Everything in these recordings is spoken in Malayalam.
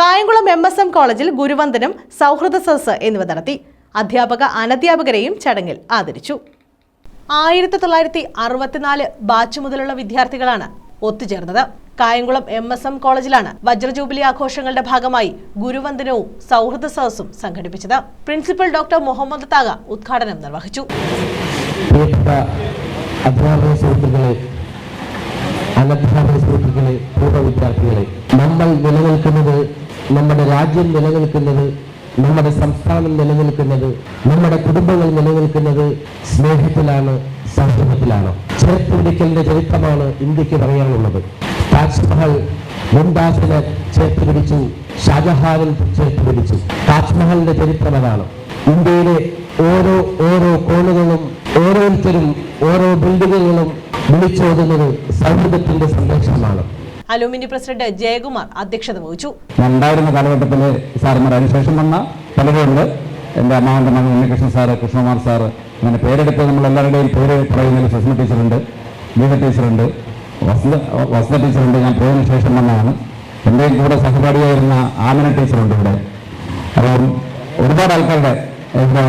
കായംകുളം എം എസ് എം കോളേജിൽ ഗുരുവന്ദനം സൗഹൃദ സദസ് എന്നിവ നടത്തി. അധ്യാപക അനധ്യാപകരെയും ചടങ്ങിൽ ആദരിച്ചു. ആയിരത്തി തൊള്ളായിരത്തി അറുപത്തിനാല് ബാച്ച് മുതലുള്ള വിദ്യാർത്ഥികളാണ് ഒത്തുചേർന്നത്. കായംകുളം എം എസ് എം കോളേജിലാണ് വജ്രജൂബിലി ആഘോഷങ്ങളുടെ ഭാഗമായി ഗുരുവന്ദനവും സൗഹൃദ സദസ്സും സംഘടിപ്പിച്ചത്. പ്രിൻസിപ്പൽ ഡോക്ടർ മുഹമ്മദ് താഗ ഉദ്ഘാടനം നിർവഹിച്ചു. അനധ്യാപക സുഹൃത്തുക്കളെ പൂർവ വിദ്യാർത്ഥികളെ നമ്മൾ നിലനിൽക്കുന്നത് നമ്മുടെ രാജ്യം നിലനിൽക്കുന്നത് നമ്മുടെ സംസ്ഥാനം നിലനിൽക്കുന്നത് നമ്മുടെ കുടുംബങ്ങൾ നിലനിൽക്കുന്നത് സ്നേഹത്തിലാണ് സൗഹൃദത്തിലാണ്. ചേർത്തുപിടിക്കലിന്റെ ചരിത്രമാണ് ഇന്ത്യയ്ക്ക് പറയാനുള്ളത്. താജ്മഹൽ മുംതാസിനെ ചേർത്ത് പിടിച്ചു ഷാജഹാനിൽ ചേർത്ത് പിടിച്ചു താജ്മഹലിന്റെ ചരിത്രം അതാണ്. ഇന്ത്യയിലെ ഓരോ ഓരോ കോണുകളും ഓരോരുത്തരും ഓരോ ബിൽഡിങ്ങുകളും വിളിച്ചോതുന്നത് സൗഹൃദത്തിന്റെ സന്ദേശമാണ് അലൂമിനി പ്രസിഡന്റ് ജയകുമാർ അധ്യക്ഷത വഹിച്ചു. രണ്ടായിരുന്ന കാലഘട്ടത്തിൽ സാറുമാർ അതിനുശേഷം വന്ന പലരുണ്ട്. എന്റെ അമ്മാവന്റെ മകൻ ഉണ്ണികൃഷ്ണൻ സാറ് കൃഷ്ണകുമാർ സാറ് അങ്ങനെ പേരെടുത്ത് നമ്മളെല്ലാവരുടെയും പേര് പറയുന്നതിൽ സുഷമ ടീച്ചറുണ്ട് ഗീത ടീച്ചറുണ്ട്. വസന്ത വസന്ത ടീച്ചറുണ്ട്. ഞാൻ പോയതിനു ശേഷം വന്നതാണ്. എന്റെയും കൂടെ സഹപാഠിയായിരുന്ന ആമന ടീച്ചറുണ്ട് ഇവിടെ. അപ്പം ഒരുപാട് ആൾക്കാരുടെ ഇവിടെ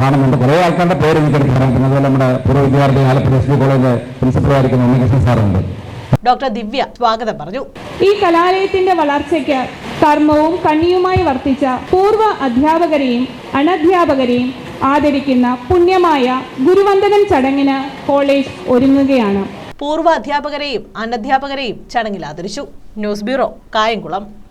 കാണുന്നുണ്ട്. കുറേ ആൾക്കാരുടെ പേര് എനിക്കെടുത്ത് പറയാൻ പിന്നെ അതുപോലെ നമ്മുടെ പൂർവ വിദ്യാർത്ഥി ആലപ്പുഴ എസ് ഡി കോളേജ് പ്രിൻസിപ്പളായിരിക്കുന്ന ഉണ്ണികൃഷ്ണൻ സാറുണ്ട്. ഡോക്ടർ ദിവ്യ സ്വാഗതം പറഞ്ഞു. ഈ കലാലയത്തിന്റെ വളർച്ചയ്ക്ക് കർമ്മവും കണ്ണിയുമായി വർത്തിച്ച പൂർവ അധ്യാപകരെയും അനധ്യാപകരെയും ആദരിക്കുന്ന പുണ്യമായ ഗുരുവന്ദനം ചടങ്ങിന് കോളേജ് ഒരുങ്ങുകയാണ്. പൂർവ അധ്യാപകരെയും അനധ്യാപകരെയും ചടങ്ങിൽ ആദരിച്ചു. News bureau Kayamkulam.